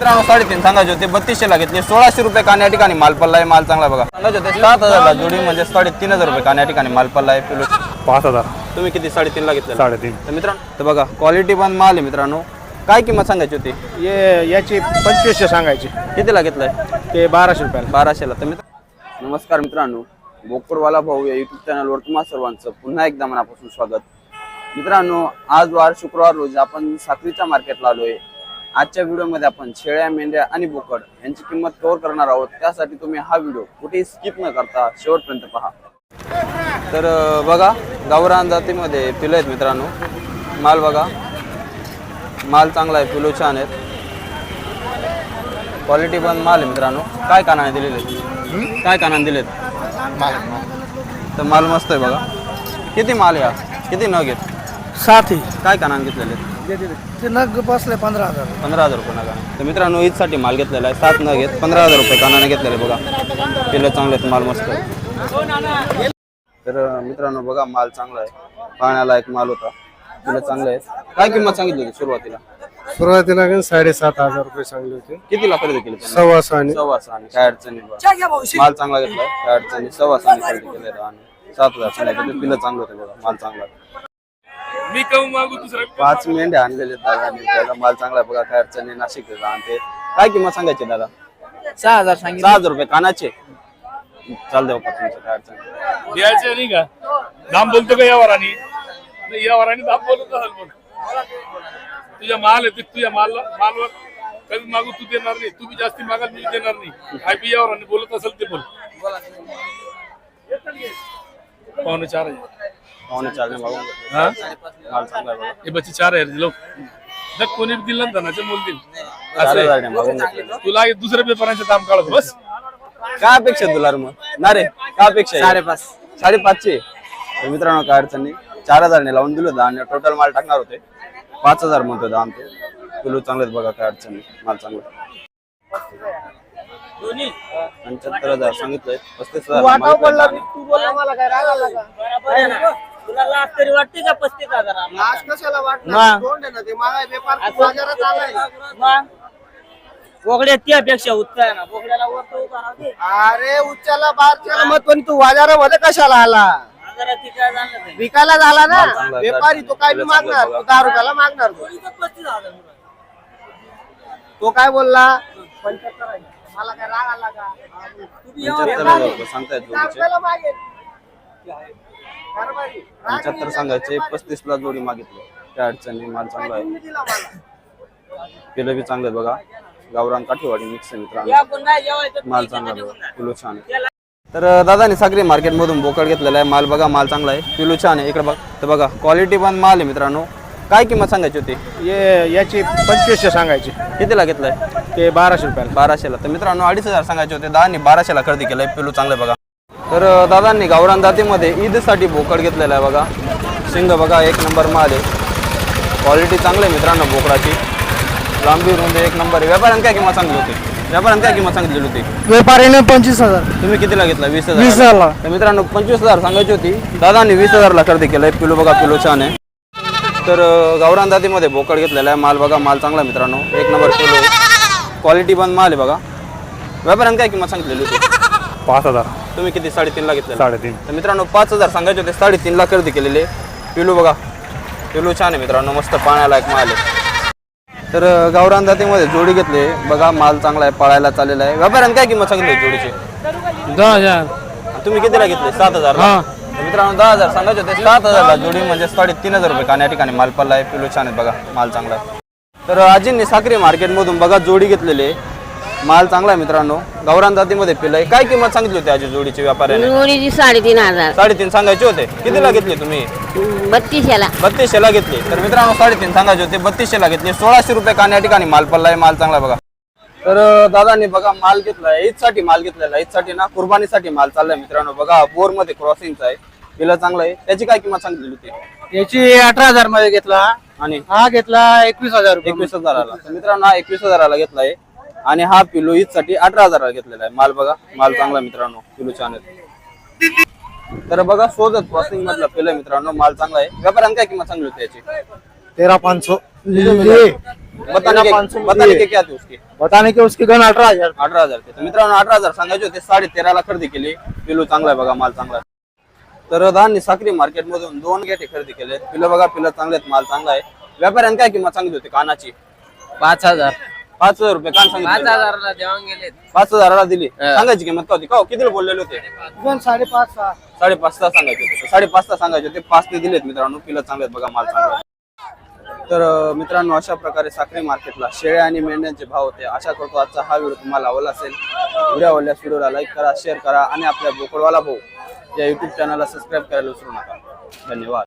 मित्रांनो साडेतीन सांगायचे होते बत्तीसशे ला घेतले सोळाशे रुपये कान या ठिकाणी माल पडला आहे माल चांगला आहे बघा. सांगायचे होते सात हजारला जोडी म्हणजे साडेतीन हजार रुपये कान या ठिकाणी माल पडला आहे पिलो. पाच हजार. तुम्ही किती साडेतीन ला घेतले साडेतीन. तर मित्रांनो तर बघा क्वालिटी पण माल आहे मित्रांनो. काय किंमत सांगायची होती ये याची पंचवीसशे सांगायची. कितीला घेतलाय? ते बाराशे रुपयाला. बाराशेला. तर मित्र नमस्कार मित्रांनो बोकरवाला भाऊ या युट्यूब चॅनलवर तुम्हा सर्वांचं पुन्हा एकदा मनापासून स्वागत. मित्रांनो आज वार शुक्रवार रोजी आपण साखरीच्या मार्केटला आलोय. आजच्या व्हिडिओमध्ये आपण शेळ्या मेंढ्या आणि बोकड यांची किंमत कव्हर करणार आहोत. त्यासाठी तुम्ही हा व्हिडिओ कुठेही स्किप न करता शेवटपर्यंत पहा. तर बघा गावरान जातीमध्ये पिलं आहेत मित्रांनो. माल बघा. माल चांगला आहे पिलो छान आहेत. क्वालिटी पण माल आहे मित्रांनो. काय कानाने दिलेले? आहेत? काय कानाने दिलेत? तर माल मस्त आहे बघा. किती माल आहे हा? किती नग आहेत? साथी काय कानाने घेतलेले? आहेत? ते नग बसले पंधरा हजार पंधरा हजार रुपये नगा. तर मित्रांनो ईदसाठी माल घेतलेला आहे. सात नग आहेत. पंधरा हजार रुपये कानाने घेतलेले आहे बघा. पिलं चांगले आहेत माल मस्त आहे. तर मित्रांनो बघा माल चांगला आहे. पाण्याला एक माल होता. पिलं चांगले आहेत. काय किंमत सांगितली होती सुरुवातीला? सुरुवातीला गण साडेसात हजार रुपये सांगले होते. कितीला खरेदी केली त्यांनी? सव्वा सहाने सव्वा सहा आणि काय अडचणी बघा. माल चांगला घेतलाय. काय अडचणी? सव्वा सहा आणि खरेदी केलेला आणि सात हजार सांगितले. पिलं चांगलं होते बघा. माल चांगला आहे. मी कहूँ मागू दुसरा? पाच मेंढ्या आणलेले दादाने त्याला माल चांगला आहे बघा काय अडचणी नाशिक आणि ते काय किंमत सांगायची दादा? सहा हजार सांगितले. सहा हजार रुपये कानाचे. चाल देऊ का तुमचं काय अडचण नाही. द्यायचे नाही का? दाम बोलतो का यावरानी नाही यावरानी दाम बोलत असेल पण तुझ्या माल आहे ते तुझ्या माल मालवर. कमी मागू तू देणार नाही. तू बी जास्ती मागाल मी देणार नाही. काय बी यावरानी बोलत असेल ते बोल. पावणे चार हजार. पाहुणे हा? माल चांगला आहे हे बच्चे चार लोक. जर कोणी दिलं ना धनाचे मोल चार असं हजार आहे. तुला हे दुसऱ्या पेपरांचे दाम काढतो बस. काय अपेक्षा आहे तुला रे मग? ना रे काय अपेक्षा आहे? साडेपाच. साडेपाचशे. तर मित्रांनो काय अडचण नाही. चार हजारने लावून दिलं होतं आणि टोटल माल टाकणार होते. पाच हजार म्हणतो होता आमचे. किलो चांगलेच बघा काय अडचण नाही. माल चांगला पंच्याहत्तर हजार सांगितलंय. पस्तीस हजार मागितलंय आणि तू बोलला मला काय राग आला का तुला लाच तरी वाटते का पस्तीस हजार आज कशाला वाटणार? दोन आहे ना ते? मागाय व्यापार बाजारात आलाय. बोगड्या त्यापेक्षा उत्तर आहे ना. बोगड्याला वरतो उभा राहू दे. अरे उच्चाला बारच्याला मत पण तू बाजारामध्ये कशाला आला? बाजारात ती काय जाणलं नाही. विकायला झाला ना. व्यापारी तो काय बी मागणार? तो दहा रुपयाला मागणार. तो. पस्तीस हजार. तो काय बोलला? पंच्याहत्तर आहे. मला काय राग आला का? पंच्याहत्तर हजार रुपये सांगतायत दहा जोडीचे रुपयाला मागेल. पंच्याहत्तर सांगायचे पस्तीस ला जोडी मागितली. काय अडचण माल चांगला आहे. बी चांगले बघा. गावरान काठीवाडी मिक्स मित्रांनो. माल चांगला बघा. छान आहे. तर दादाने सागरी मार्केट मधून बोकड घेतलेला आहे. माल बघा माल चांगला आहे. किलो छान आहे. इकडे बघ. तर बघा क्वालिटी पण माल आहे मित्रांनो. काय किंमत सांगायची होती? ये याची पंचवीसशे सांगायची. कितीला घेतलाय? ते बाराशे रुपयाला. बाराशेला. तर मित्रांनो अडीच हजार सांगायचे होते. दहानी बाराशेला खरेदी केलाय. पिलू चांगलं बघा. तर दादांनी गावरान जातीमध्ये ईदसाठी बोकड घेतलेला आहे बघा. शिंग बघा एक नंबर माल आहे. क्वालिटी चांगली आहे मित्रांनो बोकडाची. लांबी रुंदी एक नंबर आहे. व्यापाऱ्याने काय किंमत सांगितली होती? व्यापाऱ्याने काय किंमत सांगितलेली होती? व्यापारीने पंचवीस हजार. तुम्ही कितीला घेतला? वीस हजार. वीस हजारला. तर मित्रांनो पंचवीस हजार सांगायची होती. दादांनी वीस हजारला खरेदी केलंय पिलो बघा पिलो छान आहे. तर गावरान जातीमध्ये बोकड घेतलेला आहे. माल बघा माल चांगला आहे मित्रांनो. एक नंबर किलो क्वालिटी पण माल आहे बघा. व्यापाऱ्याने काय किंमत सांगितलेली होती? पाच हजार. तुम्ही किती? साडेतीनला घेतलेला. साडेतीन. तर मित्रांनो पाच हजार सांगायचे होते साडेतीनला खरेदी केलेले. पिलू बघा. पिलू छान आहे मित्रांनो मस्त पाण्याला एक माल आहे. तर गावरान जातीमध्ये जोडी घेतली. बघा माल चांगला आहे पळायला चाललेला आहे. व्यापाऱ्याने काय किंमत सांगितली जोडीची? दहा हजार. तुम्ही कितीला घेतले? सात हजार तर मित्रांनो दहा हजार सांगायचे होते सात हजारला जोडी म्हणजे साडे तीन हजार रुपये कान या ठिकाणी माल पडला आहे. पिलो छान आहे बघा माल चांगला आहे. तर आजींनी साखरी मार्केटमधून बघा जोडी घेतलेली आहे. माल चांगला आहे मित्रांनो. गावरान जातीमध्ये पिलं आहे काय किंमत सांगितली होती आजी जोडीची व्यापाऱ्याने? जोडीची साडेतीन हजार. साडेतीन सांगायचे होते. कितीला घेतली तुम्ही? बत्तीसशेला. बत्तीसशेला घेतली. तर मित्रांनो साडेतीन सांगायचे होते. बत्तीसशेला घेतली. सोळाशे रुपये कान या ठिकाणी माल पडला आहे माल चांगला बघा. तर दादांनी बघा माल घेतलाय. ईदसाठी माल घेतलेला ईदसाठी ना कुर्बानीसाठी माल चाललाय मित्रांनो. बघा बोरमध्ये क्रॉसिंगचा आहे. पिला चांगला आहे. त्याची काय किंमत सांगितलेली होती? याची अठरा हजारमध्ये घेतला. आणि? हा घेतला एकवीस हजार रुपये. एकवीस हजाराला. तर मित्रांनो हा एकवीस हजाराला घेतलाय. आणि हा पिलो ईदसाठी अठरा हजाराला घेतलेला आहे. माल बघा माल चांगला मित्रांनो पिलो छान आहे तर बघा सोजत क्रॉसिंग मधला पिलं मित्रांनो माल चांगला आहे. व्यापाऱ्याने काय किंमत सांगली होती याची? तेरा पाच सौ बताने के पाँच सौ बताने। के क्या थे उसके? बताने के उसके गण अठारह हजार. अठरा हजार ते. तर मित्रांनो अठरा हजार सांगायचे होते साडे तेराला खरेदी केली. पिलू चांगला आहे बघा माल चांगला आहे. तर धान्य साखरी मार्केट मधून दोन गेटे खरेदी केले. पिलं बघा पिलं चांगले आहेत माल चांगला आहे. व्यापाऱ्यांनी काय किंमत सांगितली होती कानाची पाच हजार. पाच हजार रुपये कान पाच सांगितले. हजाराला देऊन गेले पाच हजाराला दिली. सांगायची किंमत का होती? का हो? कितीला बोललेले होते? साडेपाच सहा. साडेपाच तास सांगायचे होते. साडेपाच तास सांगायचे होते. पाच ते दिलेत मित्रांनो. पिलं चांगले आहेत बघा माल चांगला आहे. तर अं, मित्रांनो अशा प्रकारे साखरी मार्केटला शेळ्या आणि मेंढ्यांचे भाव होते. आशा करतो आजचा हा व्हिडिओ तुम्हाला आवडला असेल. व्हिडिओ आवडल्यास व्हिडिओला लाईक करा शेअर करा आणि आपल्या बोकडवाला भाऊ या युट्यूब चॅनलला सबस्क्राईब करायला विसरू नका. धन्यवाद.